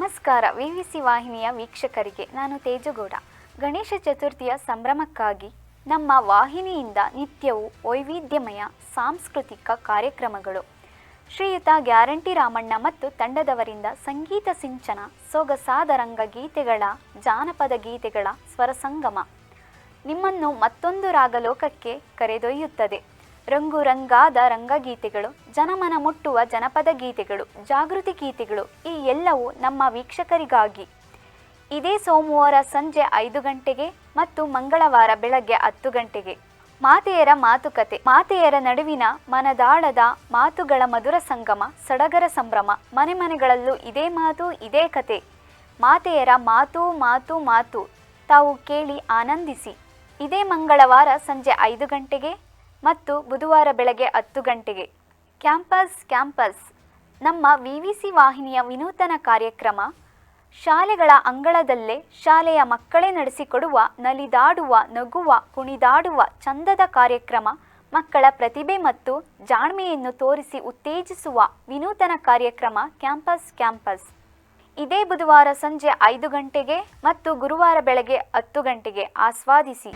ನಮಸ್ಕಾರ. ವಿವಿಸಿ ವಾಹಿನಿಯ ವೀಕ್ಷಕರಿಗೆ ನಾನು ತೇಜುಗೌಡ. ಗಣೇಶ ಚತುರ್ಥಿಯ ಸಂಭ್ರಮಕ್ಕಾಗಿ ನಮ್ಮ ವಾಹಿನಿಯಿಂದ ನಿತ್ಯವೂ ವೈವಿಧ್ಯಮಯ ಸಾಂಸ್ಕೃತಿಕ ಕಾರ್ಯಕ್ರಮಗಳು. ಶ್ರೀಯುತ ಗ್ಯಾರಂಟಿ ರಾಮಣ್ಣ ಮತ್ತು ತಂಡದವರಿಂದ ಸಂಗೀತ ಸಿಂಚನ, ಸೊಗಸಾದ ರಂಗಗೀತೆಗಳ, ಜಾನಪದ ಗೀತೆಗಳ ಸ್ವರಸಂಗಮ ನಿಮ್ಮನ್ನು ಮತ್ತೊಂದು ರಾಗಲೋಕಕ್ಕೆ ಕರೆದೊಯ್ಯುತ್ತದೆ. ರಂಗು ರಂಗಾದ ರಂಗಗೀತೆಗಳು, ಜನಮನ ಮುಟ್ಟುವ ಜನಪದ ಗೀತೆಗಳು, ಜಾಗೃತಿ ಗೀತೆಗಳು ಈ ಎಲ್ಲವೂ ನಮ್ಮ ವೀಕ್ಷಕರಿಗಾಗಿ. ಇದೇ ಸೋಮವಾರ ಸಂಜೆ ಐದು ಗಂಟೆಗೆ ಮತ್ತು ಮಂಗಳವಾರ ಬೆಳಗ್ಗೆ ಹತ್ತು ಗಂಟೆಗೆ. ಮಾತೆಯರ ಮಾತುಕತೆ, ಮಾತೆಯರ ನಡುವಿನ ಮನದಾಳದ ಮಾತುಗಳ ಮಧುರ ಸಂಗಮ, ಸಡಗರ ಸಂಭ್ರಮ, ಮನೆ ಮನೆಗಳಲ್ಲೂ ಇದೇ ಮಾತು, ಇದೇ ಕತೆ. ಮಾತೆಯರ ಮಾತು ಮಾತು ಮಾತು ತಾವು ಕೇಳಿ ಆನಂದಿಸಿ. ಇದೇ ಮಂಗಳವಾರ ಸಂಜೆ ಐದು ಗಂಟೆಗೆ ಮತ್ತು ಬುಧವಾರ ಬೆಳಗ್ಗೆ ಹತ್ತು ಗಂಟೆಗೆ. Campus campus. ನಮ್ಮ ವಿ ವಿ ಸಿ ವಾಹಿನಿಯ ವಿನೂತನ ಕಾರ್ಯಕ್ರಮ, ಶಾಲೆಗಳ ಅಂಗಳದಲ್ಲೇ ಶಾಲೆಯ ಮಕ್ಕಳೇ ನಡೆಸಿಕೊಡುವ, ನಲಿದಾಡುವ, ನಗುವ, ಕುಣಿದಾಡುವ ಚಂದದ ಕಾರ್ಯಕ್ರಮ, ಮಕ್ಕಳ ಪ್ರತಿಭೆ ಮತ್ತು ಜಾಣ್ಮೆಯನ್ನು ತೋರಿಸಿ ಉತ್ತೇಜಿಸುವ ವಿನೂತನ ಕಾರ್ಯಕ್ರಮ ಕ್ಯಾಂಪಸ್ ಕ್ಯಾಂಪಸ್. ಇದೇ ಬುಧವಾರ ಸಂಜೆ ಐದು ಗಂಟೆಗೆ ಮತ್ತು ಗುರುವಾರ ಬೆಳಗ್ಗೆ ಹತ್ತು ಗಂಟೆಗೆ ಆಸ್ವಾದಿಸಿ.